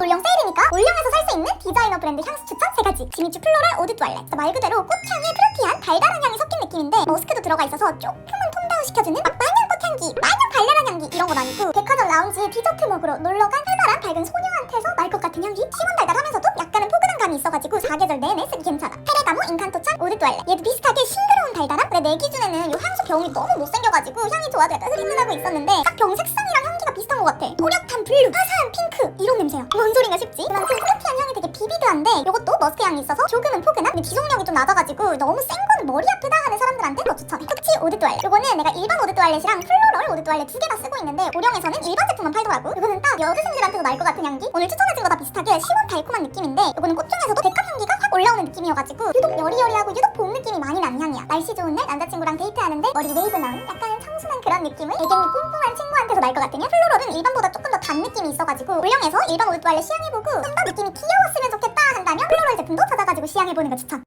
올영에서 살 수 있는 디자이너 브랜드 향수 추천 3가지. 지미추 플로럴 오드 투알렛. 말 그대로 꽃향에 프루티한 달달한 향이 섞인 느낌인데 머스크도 들어가 있어서 조금은 톤다운 시켜주는 막 마냥 꽃향기 마냥 발랄한 향기 이런 건 아니고 백화점 라운지 디저트 먹으러 놀러간 활발한 밝은 소녀한테서 날것 같은 향기 시원달달하면서도 약간은 포근한 감이 있어가지고 사계절 내내 쓰기 괜찮아. 페레가모 인칸토찬 오드 투알렛. 얘도 비슷하게 싱그러운 달달함? 근데 내 기준에는 이 향수 병이 너무 못생겨가지고 향이 좋아도 약간 흐릿느하고 있었는데 딱 병 색상이랑 향기가 비슷한 것 같아. 또렷한 블루 이런 냄새야. 뭔 소린가 싶지? 그만큼 프루티한 향이 되게 비비드한데 이것도 머스크 향이 있어서 조금은 포근한 근데 지속력이 좀 낮아가지고 너무 센 건 머리 아프다 하는 사람들한테 더 추천해 코치? 오드 투알렛 이거는 내가 일반 오드 투알렛이랑 플로럴 오드 투알렛 두 개 다 쓰고 있는데 오령에서는 일반 제품만 팔더라고. 이거는 딱 여드생들한테도 날 것 같은 향기? 오늘 추천해준 거 다 비슷하게 시원 달콤한 느낌인데 이거는 꽃 중에서도 백합 향기가 확 올라오는 느낌이어가지고 유독 여리여리하고 유독 봄 느낌이 많이 나는 향이야. 날씨 좋은 날 남자친구랑 데이트하는데 머리 웨이브 나온 약간 청순한 그런 느낌을 애견이 뿜뿜한 친구 날것향 플로럴은 일반보다 조금 더 단 느낌이 있어가지고 올령에서 일반 투알렛 시향해보고 좀 더 느낌이 귀여웠으면 좋겠다 한다면 플로럴 제품도 찾아가지고 시향해보는 거 추천